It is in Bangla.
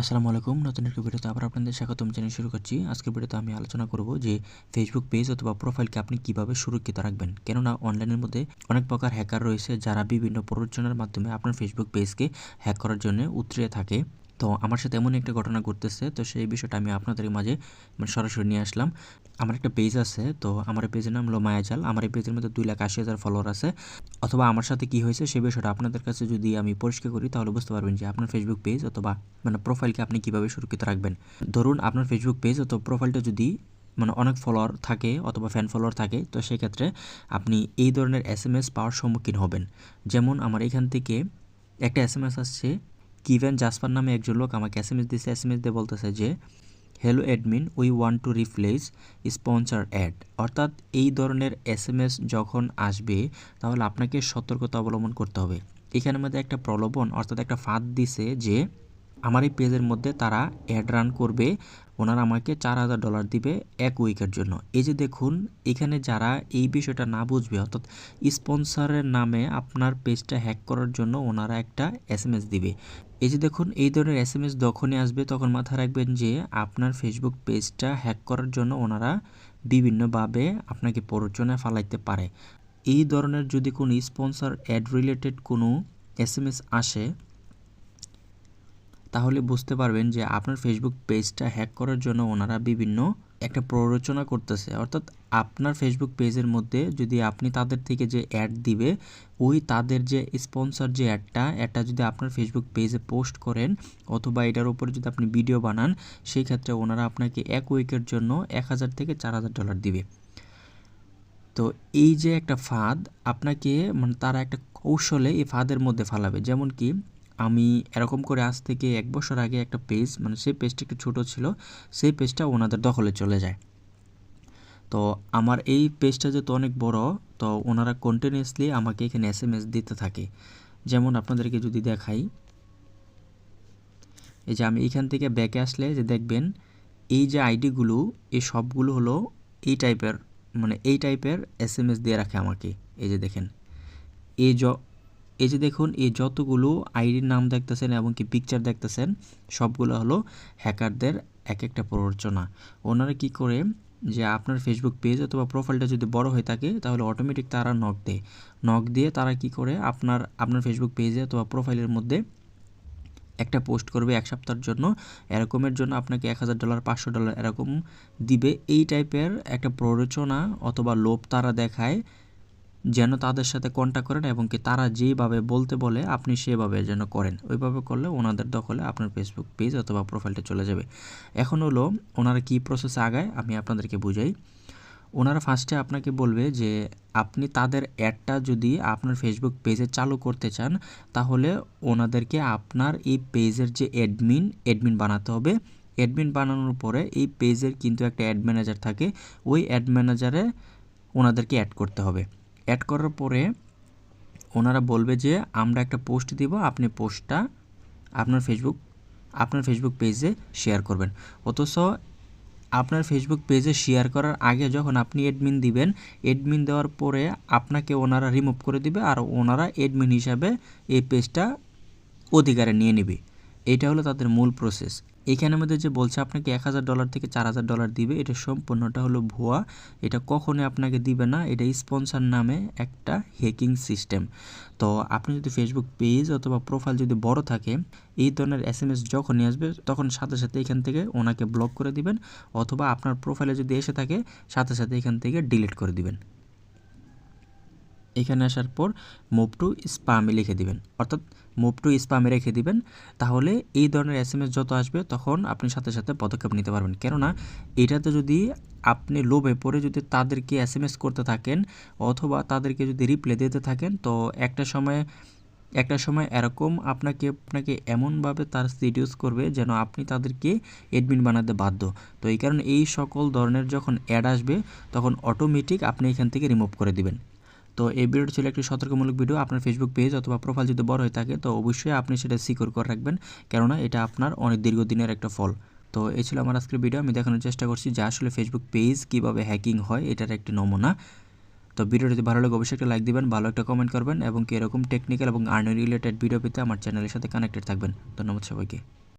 আসসালামু আলাইকুম, নতুন একটি ভিডিওতে আবার আপনাদের স্বাগতম জানিয়ে শুরু করছি। আজকের ভিডিওতে আমি আলোচনা করব যে ফেসবুক পেজ অথবা প্রোফাইলকে আপনি কীভাবে সুরক্ষিত রাখবেন। কেননা অনলাইনের মধ্যে অনেক প্রকার হ্যাকার রয়েছে যারা বিভিন্ন প্ররোচনার মাধ্যমে আপনার ফেসবুক পেজকে হ্যাক করার জন্য উতরে থাকে। তো আমার সাথে এমন একটা ঘটনা ঘটতেছে, তো সেই বিষয়টা আমি আপনাদের মাঝে মানে সরাসরি নিয়ে আসলাম। আমার একটা পেজ আছে, তো আমার পেজের নাম হলো মায়াজাল আমার এই পেজের মধ্যে দুই লাখ আশি হাজার ফলোয়ার আছে। অথবা আমার সাথে কি হয়েছে সেই বিষয়টা আপনাদের কাছে যদি আমি পরিষ্কার করি, তাহলে বুঝতে পারবেন যে আপনার ফেসবুক পেজ অথবা মানে প্রোফাইলকে আপনি কীভাবে সুরক্ষিত রাখবেন। ধরুন আপনার ফেসবুক পেজ অথবা প্রোফাইলটা যদি মানে অনেক ফলোয়ার থাকে অথবা ফ্যান ফলোয়ার থাকে, তো সেক্ষেত্রে আপনি এই ধরনের এস এম এস পাওয়ার সম্মুখীন হবেন। যেমন আমার এখান থেকে একটা এস এম এস আসছে কিভেন জাসপার নামে একজন লোক আমাকে এস এম এস দিচ্ছে এস এম এস দিয়ে বলতেছে যে hello admin we want to replace sponsor ad অর্থাৎ এই ধরনের এস এম এস যখন আসবে, তাহলে আপনাকে সতর্কতা অবলম্বন করতে হবে। এখানের মধ্যে একটা প্রলোভন, অর্থাৎ একটা ফাঁদ দিছে যে আমার এই পেজের মধ্যে তারা অ্যাড রান করবে, ওনারা আমাকে চার হাজার ডলার দিবে এক উইকের জন্য। এই যে দেখুন, এখানে যারা এই বিষয়টা না বুঝবে, অর্থাৎ স্পন্সরের নামে আপনার পেজটা হ্যাক করার জন্য ওনারা একটা এস এম এস দিবে। এই যে দেখুন, এই ধরনের এস এম এস যখনই আসবে, তখন মাথায় রাখবেন যে আপনার ফেসবুক পেজটা হ্যাক করার জন্য ওনারা বিভিন্নভাবে আপনাকে প্ররোচনায় ফালাইতে পারে। এই ধরনের যদি কোনো স্পন্সর অ্যাড রিলেটেড কোনো এস এম এস আসে তাহলে বুঝতে পারবেন যে আপনার ফেসবুক পেজটা হ্যাক করার জন্য ওনারা বিভিন্ন একটা প্ররোচনা করতেছে। অর্থাৎ আপনার ফেসবুক পেজের মধ্যে যদি আপনি তাদের থেকে যে অ্যাড দিবে, ওই তাদের যে স্পন্সর যে অ্যাডটা অ্যাডটা যদি আপনার ফেসবুক পেজে পোস্ট করেন অথবা এটার উপরে যদি আপনি ভিডিও বানান সেই ক্ষেত্রে ওনারা আপনাকে এক উইকের জন্য এক হাজার থেকে চার হাজার ডলার দিবে। তো এই যে একটা ফাঁদ, আপনাকে মানে তারা একটা কৌশলে এই ফাঁদের মধ্যে ফালাবে। যেমন কি আমি এরকম করে আজ থেকে এক বছর আগে একটা পেজ মানে সেই পেজটা একটু ছোটো ছিল, সেই পেজটা ওনাদের দখলে চলে যায়। তো আমার এই পেজটা যেহেতু অনেক বড়, তো ওনারা কন্টিনিউসলি আমাকে এখানে এস এম এস দিতে থাকে। যেমন আপনাদেরকে যদি দেখাই, এই যে আমি এখান থেকে ব্যাকে আসলে যে দেখবেন, এই যে আইডিগুলো এই সবগুলো হলো এই টাইপের মানে এই টাইপের এস এম এস দিয়ে রাখে আমাকে। এই যে দেখেন, এই জ এই যে দেখুন, এই যতগুলো আইডির নাম দেখতেছেন এবং কি পিকচার দেখতেছেন, সবগুলো হলো হ্যাকারদের এক একটা প্ররোচনা। ওনারা কি করে, যে আপনার ফেসবুক পেজ অথবা প্রোফাইলটা যদি বড় হয়ে থাকে, তাহলে অটোমেটিক তারা নক দেয়। নক দিয়ে তারা কি করে, আপনার আপনার ফেসবুক পেজে অথবা প্রোফাইলের মধ্যে একটা পোস্ট করবে এক সপ্তাহের জন্য। এরকমের জন্য আপনাকে এক হাজার ডলার পাঁচশো ডলার এরকম দিবে। এই টাইপের একটা প্ররোচনা অথবা লোভ তারা দেখায় যেন তাদের সাথে কন্ট্যাক্ট করেন এবং কি তারা যেভাবে বলতে বলে, আপনি সেভাবে যেন করেন। ওইভাবে করলে ওনাদের দখলে আপনার ফেসবুক পেজ অথবা প্রোফাইলটা চলে যাবে। এখন হলো, ওনারা কী প্রসেস আগায়? আমি আপনাদেরকে বুঝাই। ওনারা ফার্স্টে আপনাকে বলবে যে, আপনি তাদের অ্যাডটা যদি আপনার ফেসবুক পেজে চালু করতে চান, তাহলে ওনাদেরকে আপনার এই পেজের যে অ্যাডমিন অ্যাডমিন বানাতে হবে। অ্যাডমিন বানানোর পরে এই পেজের কিন্তু একটা অ্যাড ম্যানেজার থাকে। ওই অ্যাড ম্যানেজারে ওনাদেরকে অ্যাড করতে হবে। অ্যাড করার পরে ওনারা বলবে যে, আমরা একটা পোস্ট দিব, আপনি পোস্টটা আপনার ফেসবুক আপনার ফেসবুক পেজে শেয়ার করবেন। অথচ আপনার ফেসবুক পেজে শেয়ার করার আগে যখন আপনি এডমিন দিবেন এডমিন দেওয়ার পরে আপনাকে ওনারা রিমুভ করে দিবে আর ওনারা এডমিন হিসাবে এই পেজটা অধিকারে নিয়ে নেবে। এটা হলো তাদের মূল প্রসেস এখানের মধ্যে যে বলছে আপনাকে এক হাজার ডলার থেকে চার হাজার ডলার দিবে, এটা সম্পূর্ণটা হলো ভুয়া। এটা কখনোই আপনাকে দিবে না, এটা স্পন্সার নামে একটা হ্যাকিং সিস্টেম তো আপনি যদি ফেসবুক পেজ অথবা প্রোফাইল যদি বড় থাকে, এই ধরনের এস এম এস যখনই আসবে, তখন সাথে সাথে এখান থেকে ওনাকে ব্লক করে দিবেন, অথবা আপনার প্রোফাইলে যদি এসে থাকে, সাথে সাথে এখান থেকে ডিলিট করে দিবেন। এখানে আসার পর মুভ টু স্পামে লিখে দিবেন। অর্থাৎ মুভ টু স্পামে রেখে দিবেন। তাহলে এই ধরনের এস যত আসবে, তখন আপনি সাথে সাথে পদক্ষেপ নিতে পারবেন। কেননা, এটাতে যদি আপনি লোভে পড়ে যদি তাদেরকে এস করতে থাকেন অথবা তাদেরকে যদি রিপ্লাই দিতে থাকেন, তো একটা সময় একটা সময় এরকম আপনাকে আপনাকে এমনভাবে তার সিডিউস করবে যেন আপনি তাদেরকে এডমিন বানাতে বাধ্য। তো এই কারণে এই সকল ধরনের যখন অ্যাড আসবে, তখন অটোমেটিক আপনি এখান থেকে রিমুভ করে দিবেন। তো এই ভিডিওটি ছিল একটি সতর্কমূলক ভিডিও। আপনার ফেসবুক পেজ অথবা প্রোফাইল যদি বড় হয়ে থাকে, তো অবশ্যই আপনি সেটা সিকিউর করে রাখবেন। কেননা এটা আপনার অনেক দীর্ঘদিনের একটা ফল। তো এই ছিল আমার আজকের ভিডিও। আমি দেখানোর চেষ্টা করছি যে আসলে ফেসবুক পেজ কীভাবে হ্যাকিং হয়, এটার একটি নমুনা। তো ভিডিওটি যদি ভালো লাগে, অবশ্যই একটা লাইক দিবেন, ভালো একটা কমেন্ট করবেন এবং কি এরকম টেকনিক্যাল এবং আর্নিং রিলেটেড ভিডিও পেতে আমার চ্যানেলের সাথে কানেক্টেড থাকবেন। ধন্যবাদ সবাইকে।